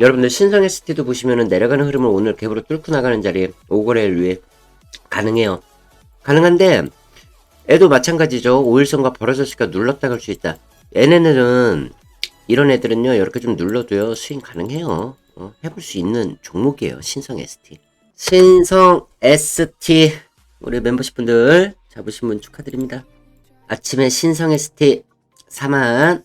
여러분들 신성 ST도 보시면은 내려가는 흐름을 오늘 갭으로 뚫고 나가는 자리에 오거래일 위에 가능해요. 가능한데 애도 마찬가지죠. 5일선과 벌어졌으니까 눌렀다 갈 수 있다. 얘네들은 이런 애들은요 이렇게 좀 눌러도요 스윙 가능해요. 어, 해볼 수 있는 종목이에요. 신성 ST. 신성 ST 우리 멤버십 분들 잡으신 분 축하드립니다. 아침에 신성 ST 4만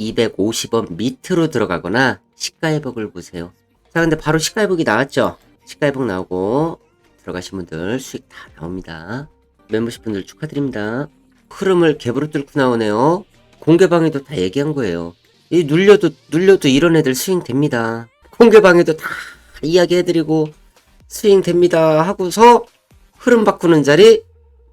250원 밑으로 들어가거나 시가회복을 보세요. 자 근데 바로 시가회복이 나왔죠. 시가회복 나오고 들어가신 분들 수익 다 나옵니다. 멤버십 분들 축하드립니다. 흐름을 갭으로 뚫고 나오네요. 공개방에도 다 얘기한 거예요. 이 눌려도 눌려도 이런 애들 스윙 됩니다. 공개방에도 다 이야기해드리고 스윙 됩니다 하고서 흐름 바꾸는 자리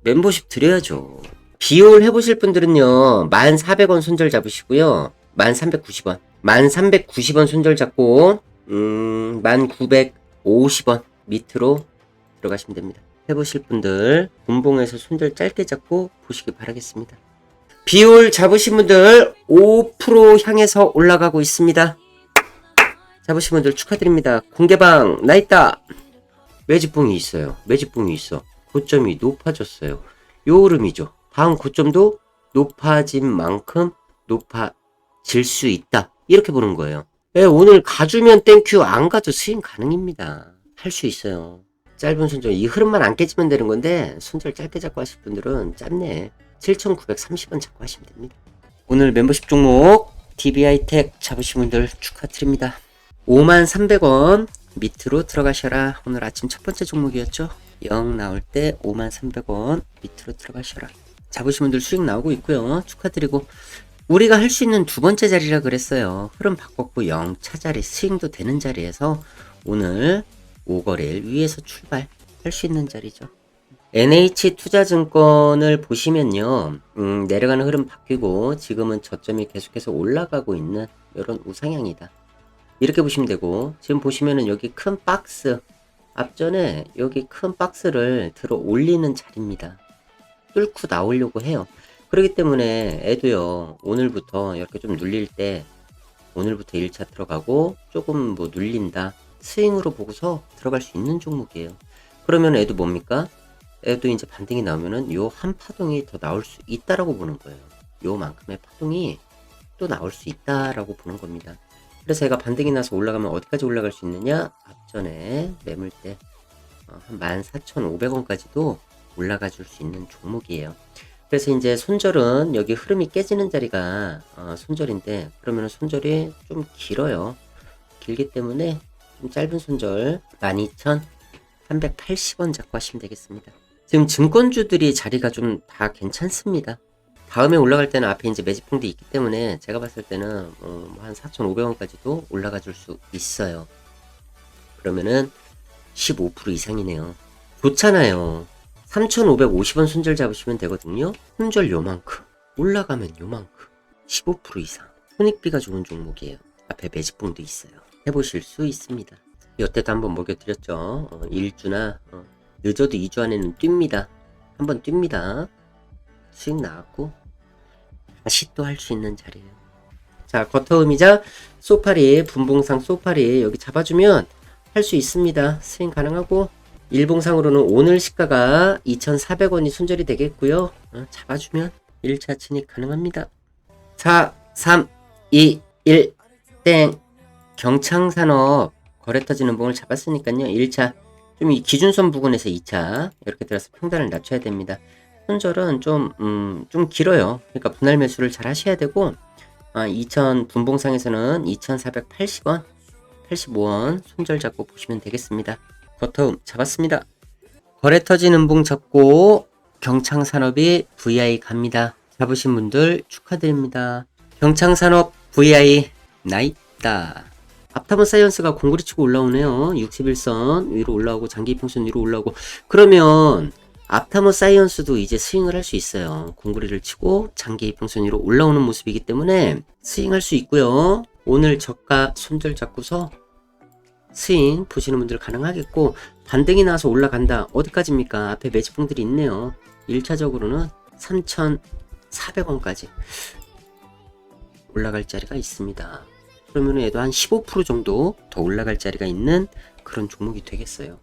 멤버십 드려야죠. 비올 해보실 분들은요 1,400원 손절 잡으시고요 1,390원 1,390원 손절 잡고 음 1,950원 밑으로 들어가시면 됩니다. 해보실 분들 분봉에서 손절 짧게 잡고 보시기 바라겠습니다. 비올 잡으신 분들 5% 향해서 올라가고 있습니다. 잡으신 분들 축하드립니다. 공개방 나 있다. 매집봉이 있어요. 매집봉이 있어. 고점이 높아졌어요. 요 흐름이죠. 다음 고점도 높아진 만큼 높아 질 수 있다. 이렇게 보는 거예요. 예, 오늘 가주면 땡큐 안 가도 스윙 가능입니다. 할 수 있어요. 짧은 손절. 이 흐름만 안 깨지면 되는 건데 손절 짧게 잡고 하실 분들은 짧네. 7,930원 잡고 하시면 됩니다. 오늘 멤버십 종목 DBI텍 잡으신 분들 축하드립니다. 53,300원 밑으로 들어가셔라. 오늘 아침 첫 번째 종목이었죠? 0 나올 때 53,300원 밑으로 들어가셔라. 잡으신 분들 수익 나오고 있고요. 축하드리고 우리가 할 수 있는 두 번째 자리라 그랬어요 흐름 바꿨고 0 차 자리 스윙도 되는 자리에서 오늘 5거래일 위에서 출발할 수 있는 자리죠. NH투자증권을 보시면요, 음, 내려가는 흐름 바뀌고 지금은 저점이 계속해서 올라가고 있는 이런 우상향이다. 이렇게 보시면 되고 지금 보시면은 여기 큰 박스 앞전에 여기 큰 박스를 들어 올리는 자리입니다. 뚫고 나오려고 해요. 그렇기 때문에 애도요 오늘부터 이렇게 좀 눌릴 때 오늘부터 1차 들어가고 조금 뭐 눌린다 스윙으로 보고서 들어갈 수 있는 종목이에요. 그러면 애도 뭡니까? 애도 이제 반등이 나오면은 요 한 파동이 더 나올 수 있다라고 보는 거예요. 요만큼의 파동이 또 나올 수 있다라고 보는 겁니다. 그래서 얘가 반등이 나서 올라가면 어디까지 올라갈 수 있느냐? 앞전에 매물대 어, 한 14,500원까지도 올라가 줄 수 있는 종목이에요. 그래서 이제 손절은 여기 흐름이 깨지는 자리가 어, 손절인데 그러면 손절이 좀 길어요. 길기 때문에 좀 짧은 손절 12,380원 잡고 하시면 되겠습니다. 지금 증권주들이 자리가 좀 다 괜찮습니다. 다음에 올라갈 때는 앞에 이제 매집봉도 있기 때문에 제가 봤을 때는 어, 한 4,500원까지도 올라가 줄 수 있어요. 그러면은 15% 이상이네요. 좋잖아요. 3,550원 손절 잡으시면 되거든요. 손절 요만큼. 올라가면 요만큼. 15% 이상. 손익비가 좋은 종목이에요. 앞에 매집봉도 있어요. 해보실 수 있습니다. 여태도 한번 먹여드렸죠. 어, 1주나 어, 늦어도 2주 안에는 뜁니다. 한번 뜁니다. 수익 나왔고 다시 또 할 수 있는 자리예요. 자, 겉터음이자 소파리, 분봉상 소파리 여기 잡아주면 할 수 있습니다. 스윙 가능하고 일봉상으로는 오늘 시가가 2,400원이 손절이 되겠고요. 어, 잡아주면 1차 진입 가능합니다. 4, 3, 2, 1, 땡. 경창산업 거래 터지는 봉을 잡았으니까요. 1차 좀 이 기준선 부근에서 2차 이렇게 들어서 평단을 낮춰야 됩니다. 손절은 좀, 음, 좀 길어요. 그러니까 분할 매수를 잘 하셔야 되고, 아, 2000 분봉상에서는 2480원, 85원 손절 잡고 보시면 되겠습니다. 버텀 잡았습니다. 거래 터지는 봉 잡고 경창산업이 VI 갑니다. 잡으신 분들 축하드립니다. 경창산업 VI 나있다. 앞타본 사이언스가 공구리 치고 올라오네요. 61선 위로 올라오고 장기 평선 위로 올라오고 그러면 앞타모 사이언스도 이제 스윙을 할 수 있어요. 공구리를 치고 장기 평선 위로 올라오는 모습이기 때문에 스윙할 수 있고요. 오늘 저가 손절 잡고서 스윙 보시는 분들 가능하겠고 반등이 나서 올라간다. 어디까지입니까? 앞에 매집봉들이 있네요. 1차적으로는 3,400원까지 올라갈 자리가 있습니다. 그러면 얘도 한 15% 정도 더 올라갈 자리가 있는 그런 종목이 되겠어요.